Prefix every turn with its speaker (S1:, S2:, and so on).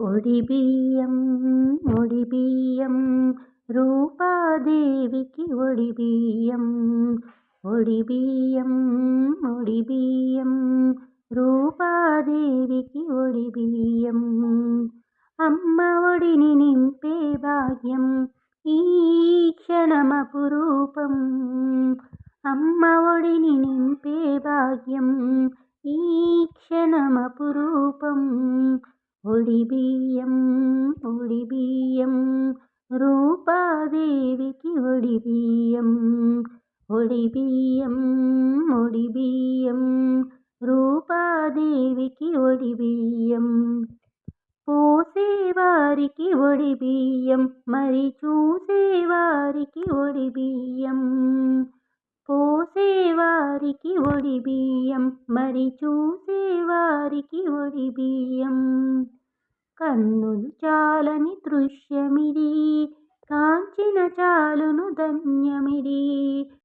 S1: ఒడి బియ్యం ఒడి బియ్యం రూపాదేవికి ఒడి బియ్యం ఒడి బియ్యం ఒడి బియ్యం రూపాదేవికి ఒడి బియ్యం అమ్మ ఒడిని నింపే భాగ్యం ఈ క్షణమపురూపం అమ్మ ఒడిని నింపే భాగ్యం ఈ క్షణమపురూపం ఒడిబియ్యం ఒడిబియ్యం ఒడి బియ్యం రూపాదేవికి ఒడిబియ్యం ఒడిబియ్యం ఒడిబియ్యం రూపాదేవికి ఒడిబియ్యం. పోసేవారికి ఒడి బియ్యం మరి చూసేవారికి ఒడిబియ్యం. పోసేవారికి ఒడిబియ్యం మరి చూసేవారికి ఒడిబియ్యం. కన్నులు చాలని దృశ్యమిది కాంచిన చాలును ధన్యమిది.